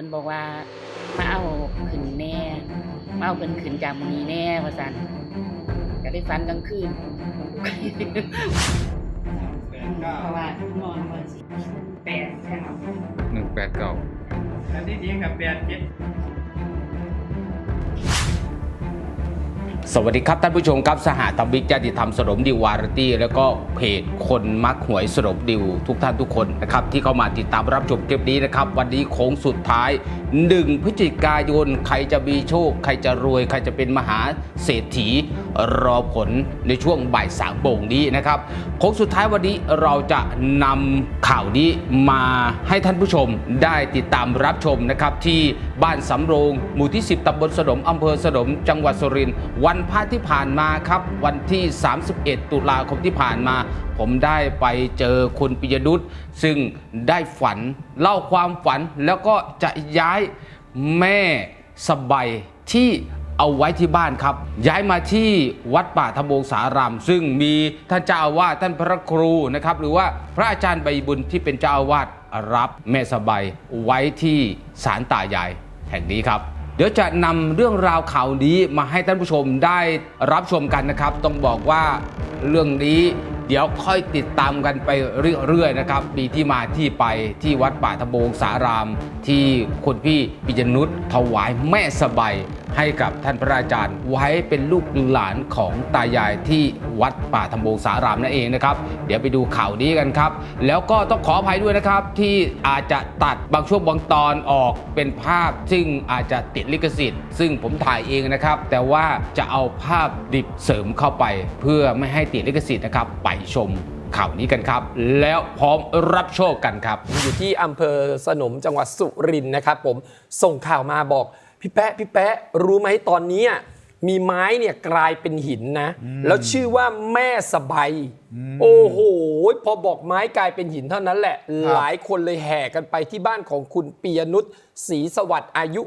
พิ่นบอกว่ามาเอาขึ้นแน่มาเอาเพิ่นขึ้นจากมื้อนี้แน่ว่าซั่นก็ได้ฝันกลางคืนเพราะว่านอนวันสิแปดใช่ไหมหนึ่งแปดเก้าอันที่จริงกับแปดเจ็ด สวัสดีครับท่านผู้ชมครับสหธรรมิกญาติธรรมสนมดิวารตี้แล้วก็เพจคนมักหวยสนมดิวทุกท่านทุกคนนะครับที่เข้ามาติดตามรับชมคลิปนี้นะครับ วันนี้โค้งสุดท้าย 1พฤศจิกายน ใครจะมีโชค ใครจะรวย ใครจะเป็นมหาเศรษฐีรอผลในช่วงบ่ายสามโมงนี้นะครับโค้งสุดท้ายวันนี้เราจะนำข่าวนี้มาให้ท่านผู้ชมได้ติดตามรับชมนะครับที่บ้านสำโรงหมู่ที่ 10ตำบลสนมอำเภอสนมจังหวัดสุรินทร์วันพระที่ผ่านมาครับ วันที่ 31 ตุลาคมที่ผ่านมา ผมได้ไปเจอคุณปิยดุษซึ่งได้ฝันเล่าความฝันแล้วก็จะย้ายแม่สบายที่เอาไว้ที่บ้านครับ ย้ายมาที่วัดป่าธรรมวงสาราม ซึ่งมีท่านเจ้าอาวาสท่านพระครูนะครับ หรือว่าพระอาจารย์ใบบุญที่เป็นเจ้าอาวาสรับแม่สบายไว้ที่ศาลตายายแห่งนี้ครับ ดี๋ยวจะนำเรื่องราวข่าวนี้มาให้ท่านผู้ชมได้รับชมกันนะครับ ต้องบอกว่าเรื่องนี้เดี๋ยวค่อยติดตามกันไปเรื่อยๆนะครับมีที่มาที่ไปที่วัดป่าธรรมวงสาราม ที่คุณพี่ปิยนุษถวายแม่สบาย ให้กับท่านพระอาจารย์ไว้เป็นลูกหลานของตายายที่วัดป่าธรรมวงสารามนั่นเองนะครับ เดี๋ยวไปดูข่าวนี้กันครับ แล้วก็ต้องขออภัยด้วยนะครับ ที่อาจจะตัดบางช่วงบางตอนออกเป็นภาพ ซึ่งอาจจะติดลิขสิทธิ์ ซึ่งผมถ่ายเองนะครับ แต่ว่าจะเอาภาพดิบเสริมเข้าไป เพื่อไม่ให้ติดลิขสิทธิ์นะครับ ไปชมข่าวนี้กันครับ แล้วพร้อมรับโชคกันครับ อยู่ที่อำเภอสนมจังหวัดสุรินทร์นะครับผมส่งข่าวมาบอก พี่แป๊ะพี่แป๊ะรู้ไหมตอนนี้มีไม้เนี่ยกลายเป็นหินนะ แล้วชื่อว่าแม่สบายโอ้โห พอบอกไม้กลายเป็นหินเท่านั้นแหละ หลายคนเลยแห่กันไปที่บ้านของคุณปียนุชศรีสวัสดิ์อายุ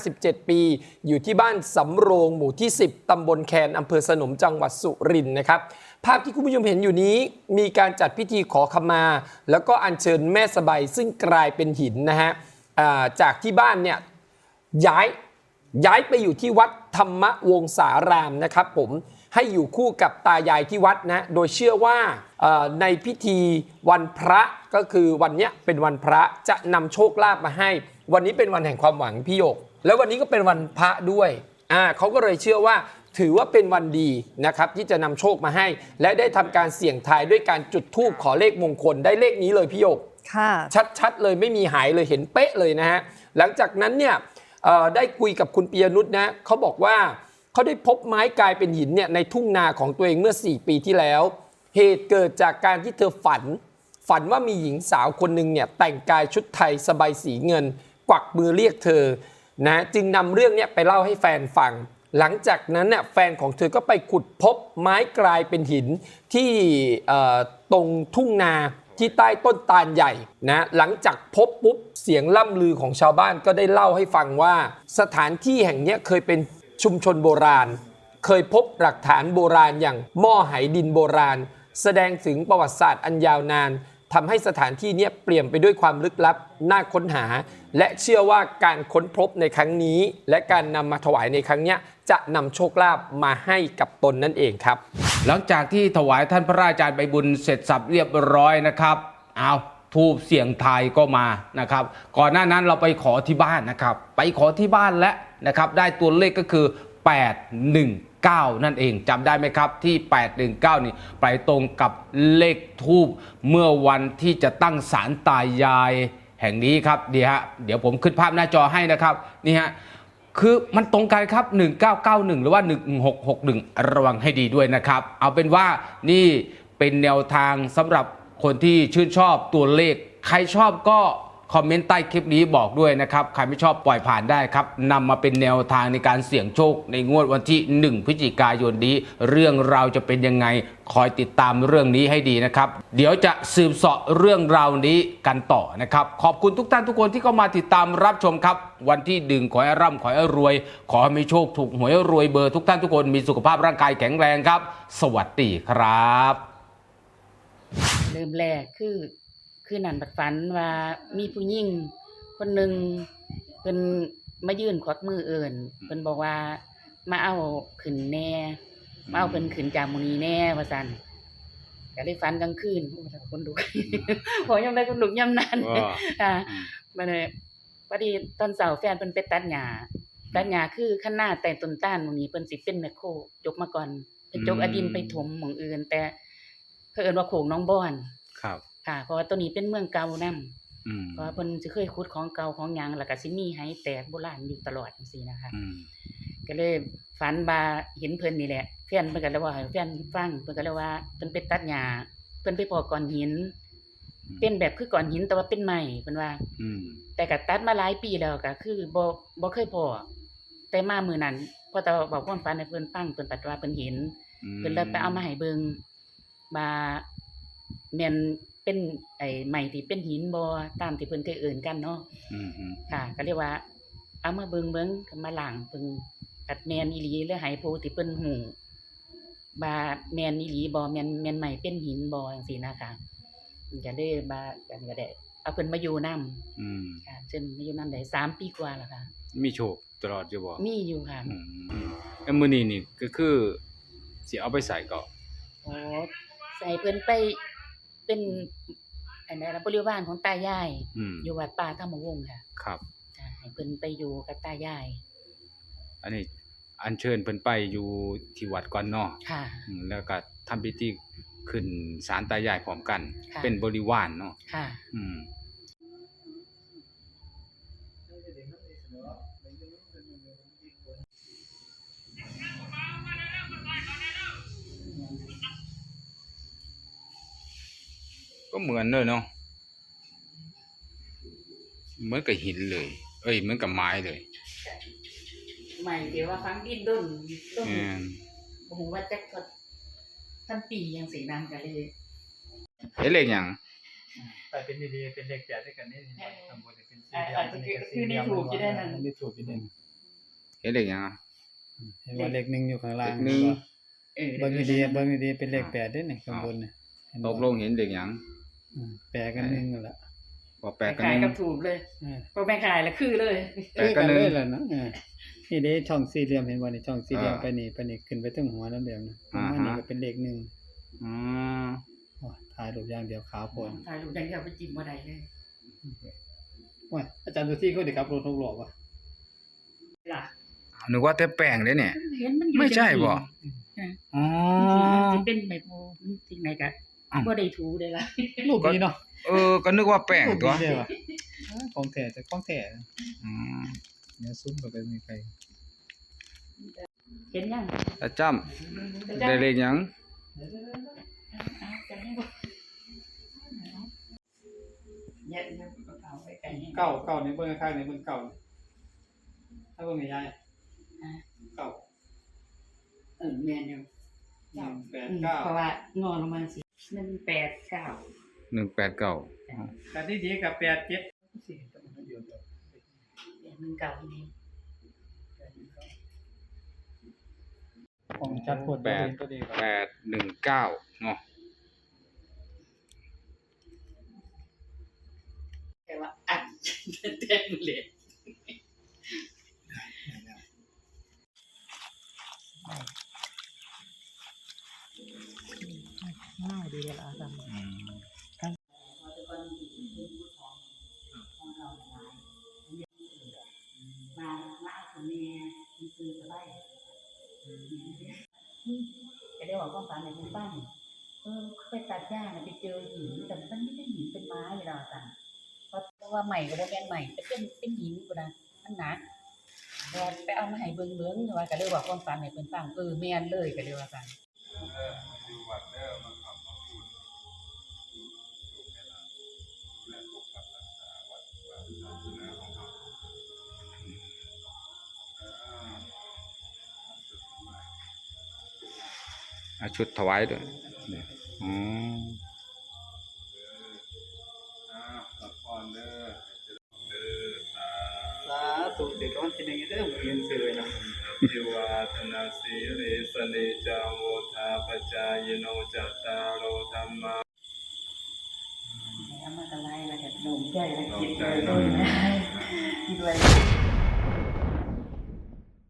57 ปี อยู่ที่บ้านสำโรงหมู่ที่ 10 ตำบลแคนอำเภอสนมจังหวัดสุรินทร์นะครับ ภาพที่คุณผู้ชมเห็นอยู่นี้ มีการจัดพิธีขอขมา แล้วก็อัญเชิญแม่สบายซึ่งกลายเป็นหินนะฮะอ่าจากที่บ้านเนี่ยย้าย ย้ายไปอยู่ที่วัดธรรมวงศารามนะครับผมให้อยู่คู่กับตายายที่วัดนะโดยเชื่อว่าเอ่อในพิธีวันพระก็คือวันเนี้ยเป็นวันพระจะนำโชคลาภมาให้ วันนี้เป็นวันแห่งความหวังพี่โยก แล้ววันนี้ก็เป็นวันพระด้วยอ่าเขาก็เลยเชื่อว่าถือว่าเป็นวันดีนะครับที่จะนำโชคมาให้ และได้ทำการเสี่ยงทายด้วยการจุดธูปขอเลขมงคลได้เลขนี้เลยพี่โยกค่ะชัดๆเลยไม่มีหายเลยเห็นเป๊ะเลยนะฮะหลังจากนั้นเนี่ยเอ่อ ได้คุยกับคุณปียนุชนะเขาบอกว่าเขาได้พบไม้กลายเป็นหินเนี่ยในทุ่งนาของตัวเองเมื่อ 4 ปีที่แล้ว เหตุเกิดจากการที่เธอฝัน ฝันว่ามีหญิงสาวคนหนึ่งเนี่ยแต่งกายชุดไทยสบายสีเงิน กวักมือเรียกเธอนะจึงนำเรื่องเนี้ไปเล่าให้แฟนฟัง หลังจากนั้นเนี่ยแฟนของเธอก็ไปขุดพบไม้กลายเป็นหินที่ตรงทุ่งนา ที่ใต้ต้นตาลใหญ่นะหลังจากพบปุ๊บเสียงล่ำลือของชาวบ้านก็ได้เล่าให้ฟังว่า สถานที่แห่งนี้เคยเป็นชุมชนโบราณ เคยพบหลักฐานโบราณอย่างหม้อไหดินโบราณ แสดงถึงประวัติศาสตร์อันยาวนานทำให้สถานที่นี้เปลี่ยนไปด้วยความลึกลับน่าค้นหา และเชื่อว่าการค้นพบในครั้งนี้ และการนำมาถวายในครั้งนี้จะนำโชคลาภมาให้กับตนนั่นเองครับ หลังจากที่ถวายท่านพระอาจารย์ใบบุญเสร็จสับเรียบร้อยนะครับเอาทูบเสียงไทายก็มานะครับ ก่อนหน้านั้นเราไปขอที่บ้านนะครับ ไปขอที่บ้านแล้วนะครับได้ตัวเลขก็คือ 819 นั่นเองจำได้ไหมครับที่ 819 นี่ไปตรงกับเลขทูบเมื่อวันที่จะตั้งศาลตายายแห่งนี้ครับเดี๋ยวฮะเดี๋ยวผมขึ้นภาพหน้าจอให้นะครับนี่ฮะ คือมันตรงกันครับ 1991 หรือว่า 1661 ระวังให้ดีด้วยนะครับ เอาเป็นว่านี่เป็นแนวทางสำหรับคนที่ชื่นชอบตัวเลข ใครชอบก็ คอมเมนต์ใต้คลิปนี้บอกด้วยนะครับ ใครไม่ชอบปล่อยผ่านได้ครับนำมาเป็นแนวทางในการเสี่ยงโชค ในงวดวันที่ 1 พฤศจิกายนนี้ เรื่องราวจะเป็นยังไง คอยติดตามเรื่องนี้ให้ดีนะครับ เดี๋ยวจะสืบเสาะเรื่องราวนี้กันต่อนะครับ ขอบคุณทุกท่านทุกคนที่เข้ามาติดตามรับชมครับ วันที่ดึงขอให้ร่ำขอให้รวย ขอให้มีโชคถูกหวยรวยเบอร์ทุกท่านทุกคนมีสุขภาพร่างกายแข็งแรงครับ สวัสดีครับ เริ่มแรกคือ คือนั่นบัดฝันว่ามีผู้หญิงคนหนึ่งไปพิ่นมายื่นควักมือเอิ้นเพิ่นบอกว่ามาเอาขึ้นแหน่มาเอาเพิ่นขึ้นจากหมู่นี้แหน่ว่าซั่นก็เลยฝันกลางคืนโอ้ยคนลุกพอยามใดคนลุกยามนั้นว่าค่ะมาเลยพอดีตอนเสาร์แฟนเพิ่นไปตัดหญ้าตัดหญ้าคือข้างหน้าแต่ต้นต้านหมู่นี้เพิ่นสิเป็นแมคโครยกมาก่อนเพิ่นจกเอาดินไปถมหม่องอื่น แต่เพิ่นเอิ้นว่าโขงน้องบอนครับ ค่ะ เพราะว่าตัวนี้เป็นเมืองเก่านํอืมเพราะว่าเพิ่นสิเคยขุดของเก่าของหยังแล้วก็สิมีไหแตกโบราณอยู่ตลอดจังซี่นะคะ อืมก็เลยฝันว่าเห็นเพิ่นนี่แหละแฟนเพิ่นก็เลยว่าให้แฟนฟังเพิ่นก็เลยว่าเพิ่นไปตัดหญ้าเพิ่นไปพอก้อนหิน เป็นแบบคือก้อนหินแต่ว่าเป็นไม้เพิ่นว่า อืมแต่ก็ตัดมาหลายปีแล้วก็คือบ่บ่เคยพอแต่มามื้อนั้นพอตาบอกความฝันให้เพิ่นฟังเพิ่นปัดว่าเพิ่นเห็นเพิ่นเลยไปเอามาให้เบิ่งว่าแม่น เป็นไอ้ไม้ที่เป็นหินบ่ตามที่เพิ่นเคยเอิ้นกันเนาะอืมอืมค่ะ ก็เรียกว่า เอามาเบิ่งเบิ่งก็มาล้างเบิ่งกัดแม่นอีหลีเลยให้ผู้ที่เพิ่นฮู้ว่าแม่นอีหลีบ่แม่นแม่นไม้เป็นหินบ่จังซี่นะคะมันก็เลยมากันก็ได้เอาเพิ่นมาอยู่นํอืมค่ะจนมาอยู่นํได้สามปีกว่าแล้วค่ะ มีโชคตลอดอยู่บ่มีอยู่ค่ะอืมอืมแล้วมื้อนี้นี่ก็คือสิเอาไปใส่ก็โอ้ใส่เพิ่นไป เป็นอันนั้นนะบริวารของตายาย อืมอยู่วัดป่าธรรมวงศ์ค่ะครับ จ้ะให้เพิ่นไปอยู่กับตายายอันนี้อัญเชิญเพิ่นไปอยู่ที่วัดก่อนเนาะค่ะ อืมแล้วก็ทำพิธีขึ้นศาลตายายพร้อมกัน ค่ะ เป็นบริวารเนาะค่ะ อืม ก็เหมือนเลยเนาะเหมือนกับหินเลย เอ้ยเหมือนกับไม้เลยใหม่เดี๋ยวว่าฟังดินด้นด้นอืมบ่ฮู้ว่าจักก็ท่านปีจังสีนั้นก็เลยเห็นเลขหยังแต่เป็นดีๆเป็นเด็กแก่ด้วยกันนี่ทำบุญเป็นสี่อ่าเหลี่ยอามจจะคือคือนี่ถูกอยู่ได้นั่นนี่ถูกอยู่เด่นเห็นเลขหยังอะเห็นว่าเลขหนึ่งอยู่ข้างล่างเลขหนึ่งเออเบิ่งดีๆเบิ่งดีๆเป็นเลขแปดเด้นี่ข้างบนเนี่ยเห็น ตบ่กลงเห็นเลขหยังอืมแปดกันหนึ่งนั่นแหละบอกแปลกกันขายนึงกับถูกเลยเออบ่แม่นขายแล้วคือเลย แปดกันหนึ่งเลยล่ะเนาะเออนี่เด้ช่องสี่เหลี่ยมเห็นบ่นี่ช่องสี่เหลี่ยมอ่าไปนี่ไปนี่ขึ้นไปถึงหัวนั่นเดียวนะอ่าฮะ อันนี้ก็เป็นเลขหนึ่งอืมโอ้ยถ่ายรูปอย่างเดียวขาวโพลนขายลูกยังจะเอาไปจิ้มบ่ได้เลยว้ยอาจารย์ดูที่เขาเด็กขับรถทุกหลอกว่ะล่ะนึกว่าแต่แป้งเด้เนี่ย เห็นมันอยู่ไม่ใช่จังบ่ซี่อ๋อสิเป็นแบบโอ้จริงไหนก็อ้าว บ่ได้ถูได้ละรูปนี้เนาะเออ ก็นึกว่าแป้งรูปตัวนี้เด้อว่ะเออของแท้แต่ของแท้อืมเนี่ยซุ้มก็ไปมีใครเห็นยังแล้วจ้ำได้เลขหยังยัดยัดกระเป๋าไปไกลให้เก้าเก้าในเบิ่งข้างในเบิ่งเก้าถ้าเบิ่งใหญ่อะๆเก้าเออแม่นอยู่หนึ่งแปดอืมเก้าเพราะว่างอลงมาสิ หนึ่งแปดเก้าหนึ่งแปดเก้าแต่ที่ดีกับแปดเจ็ดแปดหนึ่งเก้านี่ของชัดโพดแปดตัวเดียวแปดหนึ่งเก้าเนาะแต่ว่าอัดเต็มเลย ง่าย ดีเวลาทำอืมามาคนนี้มันคือสบายจะได้บอกความฝันในคุณบ้านเออไปตัดหญ้าน่ะไปเจอหินแต่มันไม่ใช่หินเป็นไม้หรอกจ้ะเพราะว่าใหม่ก็บ่แม่นใหม่เป็นเป็นหินกูนะมันหนักแต่ไปเอามาให้เบิ่งเบิ่งว่าก็เลยว่าความฝันให้เพิ่นฟังเออแม่นเลยก็เลยว่ากัน ชุดถวายด้วยเนี่ยอ๋อสาธุเด็กวันที่หนึ่งเด้อมึงเรียนสื่อนะทิวาธนาสีเรสเนจาโวทาปจายโนจัตตารโรธรรมาเอามาตะไลแล้วก็โน้มใจแล้วคิดเลยโดนนะกินอะไร